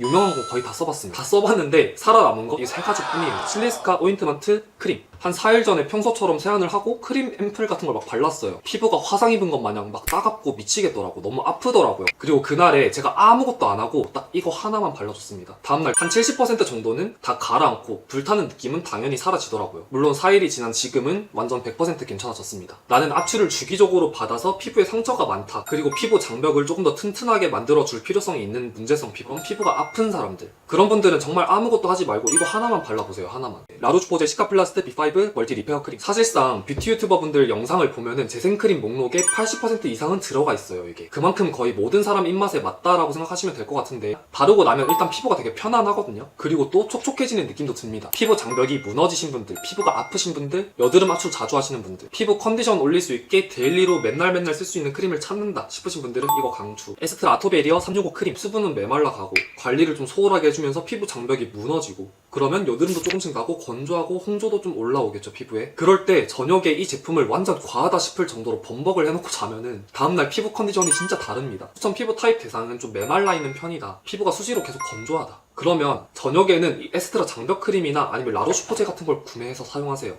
유명한 거 거의 다 써봤습니다. 다 써봤는데 살아남은 거 이 세 가지 뿐이에요. 실리스카 오인트먼트 크림. 한 4일 전에 평소처럼 세안을 하고 크림 앰플 같은 걸 막 발랐어요. 피부가 화상 입은 것 마냥 막 따갑고 미치겠더라고. 너무 아프더라고요. 그리고 그날에 제가 아무것도 안 하고 딱 이거 하나만 발라줬습니다. 다음날 한 70% 정도는 다 가라앉고 불타는 느낌은 당연히 사라지더라고요. 물론 4일이 지난 지금은 완전 100% 괜찮아졌습니다. 나는 압출을 주기적으로 받아서 피부에 상처가 많다. 그리고 피부 장벽을 조금 더 튼튼하게 만들어줄 필요성이 있는 문제성 피부. 피부가 아픈 사람들. 그런 분들은 정말 아무것도 하지 말고 이거 하나만 발라보세요. 하나만. 라루즈포제 시카플라스트 B5 멀티 리페어 크림. 사실상 뷰티 유튜버 분들 영상을 보면은 재생크림 목록에 80% 이상은 들어가 있어요. 이게. 그만큼 거의 모든 사람 입맛에 맞다라고 생각하시면 될 것 같은데 바르고 나면 일단 피부가 되게 편안하거든요. 그리고 또 촉촉해지는 느낌도 듭니다. 피부 장벽이 무너지신 분들, 피부가 아프신 분들, 여드름 압출 자주 하시는 분들, 피부 컨디션 올릴 수 있게 데일리로 맨날 맨날 쓸 수 있는 크림을 찾는다 싶으신 분들은 이거 강추. 에스트라 아토베리어 365 크림. 수분은 메말라 가고 관리를 좀 소홀하게 해주면서 피부 장벽이 무너지고 그러면 여드름도 조금씩 나고 건조하고 홍조도 좀 올라오겠죠 피부에. 그럴 때 저녁에 이 제품을 완전 과하다 싶을 정도로 범벅을 해놓고 자면은 다음날 피부 컨디션이 진짜 다릅니다. 추천 피부 타입 대상은 좀 메말라 있는 편이다. 피부가 수시로 계속 건조하다. 그러면 저녁에는 이 에스트라 장벽 크림이나 아니면 라로슈포제 같은 걸 구매해서 사용하세요